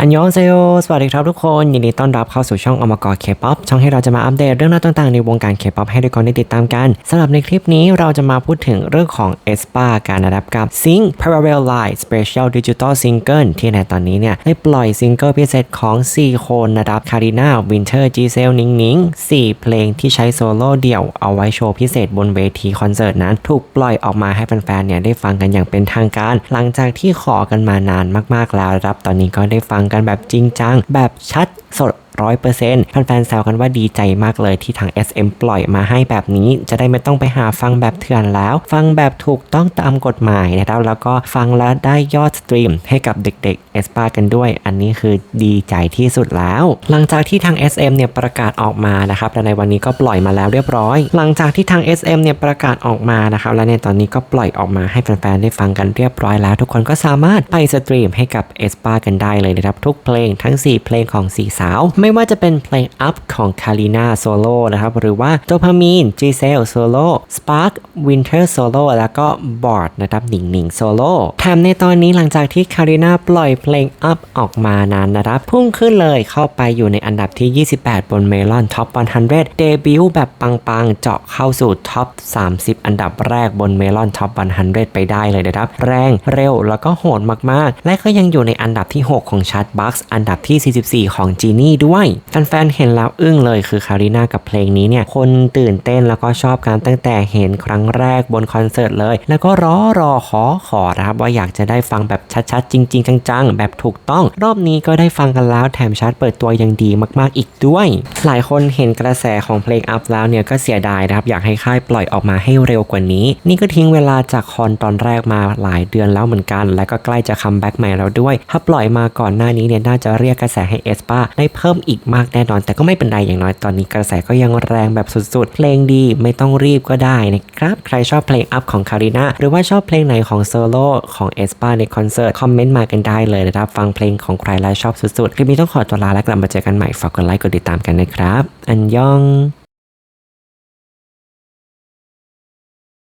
อันยองเซโยสวัสดีครับทุกคน ยินดีต้อนรับเข้าสู่ช่องอมกรเคป๊อปช่องให้เราจะมาอัปเดตเรื่องราวต่างๆในวงการเคป๊อปให้ทุกคนได้ติดตามกันสำหรับในคลิปนี้เราจะมาพูดถึงเรื่องของเอสปาการนับกับ Sing Parallel Line Special Digital Single ที่ในตอนนี้เนี่ยได้ปล่อยซิงเกิลพิเศษของ 4 คนนะครับคาริน่าวินเทอร์จีเซลนิงนิง4 เพลงที่ใช้โซโล่เดี่ยวเอาไว้โชว์พิเศษบนเวทีคอนเสิร์ตนั้นถูกปล่อยออกมาให้แฟนๆเนี่ยได้ฟังกันอย่างเป็นทางการ หลังจากที่ขอกันมานานมากๆแล้วครับตอนนี้ก็ได้ฟังกันแบบจริงจัง แบบชัดสด ร้อยเปอร์เซ็นต์แฟนๆแซวกันว่าดีใจมากเลยที่ทาง SM ปล่อยมาให้แบบนี้ จะได้ไม่ต้องไปหาฟังแบบเถื่อนแล้ว ฟังแบบถูกต้องตามกฎหมายนะครับแล้วก็ฟังแล้วได้ยอดสตรีมให้กับเด็กๆ s p a กันด้วย อันนี้คือดีใจที่สุดแล้ว หลังจากที่ทาง SM เนี่ยประกาศออกมานะครับและในวันนี้ก็ปล่อยมาแล้วเรียบร้อย หลังจากที่ทาง SM เนี่ยประกาศออกมานะครับและในตอนนี้ก็ปล่อยออกมาให้แฟนๆได้ฟังกันเรียบร้อยแล้ว ทุกคนก็สามารถไปสตรีมให้กับ s p a กันได้เลยนะครับทุกเพลงทั้ง 4 เพลงของสีสาวไม่ว่าจะเป็นเพลง Up ของ k a r i n a Solo นะครับ หรือว่า Dopamine g c e l Solo Spark Winter Solo แล้วก็ Board นะครับหนิงหนิง Solo แถมในตอนนี้หลังจากที่ k a r i n a ปล่อยเพลง Up ออกมานั้นนะครับ พุ่งขึ้นเลยเข้าไปอยู่ในอันดับที่ 28 บน Melon Top 100 เดบิวต์แบบปังๆ เจาะเข้าสู่ Top 30 อันดับแรกบน Melon Top 100 ไปได้เลยนะครับ แรงเร็วแล้วก็โหดมากๆ และก็ยังอยู่ในอันดับที่ 6 ของ Chart Box อันดับที่ 44 ของ Genie ด้วยแฟนๆเห็นแล้วอึ้งเลยคือคาริน่ากับเพลงนี้เนี่ยคนตื่นเต้นแล้วก็ชอบกันตั้งแต่เห็นครั้งแรกบนคอนเสิร์ตเลย แล้วก็รอรอขอขอนะครับว่าอยากจะได้ฟังแบบชัดๆ จริง ๆ จังๆ แบบถูกต้อง รอบนี้ก็ได้ฟังกันแล้วแถมชาร์ตเปิดตัวยังดีมากๆอีกด้วย หลายคนเห็นกระแสของเพลงอัพแล้วเนี่ยก็เสียดายนะครับอยากให้ค่ายปล่อยออกมาให้เร็วกว่านี้ นี่ก็ทิ้งเวลาจากคอนตอนแรกมาหลายเดือนแล้วเหมือนกัน และก็ใกล้จะคัมแบ็กใหม่แล้วด้วย ถ้าปล่อยมาก่อนหน้านี้เนี่ยน่าจะเรียกกระแสให้เอสปาได้เพิ่มอีกมากแน่นอน แต่ก็ไม่เป็นไรอย่างน้อยตอนนี้กระแสก็ยังแรงแบบสุดๆ เพลงดีไม่ต้องรีบก็ได้นะครับ ใครชอบเพลงอัพของคาริน่าหรือว่าชอบเพลงไหนของโซโล่ของเอสปาในคอนเสิร์ต คอมเมนต์มากันได้เลยนะครับ ฟังเพลงของใครแล้วชอบสุดๆคลิปนี้ต้องขอตัวลาและกลับมาเจอกันใหม่ฝากกดไลค์กดติดตามกันนะครับ อันยอง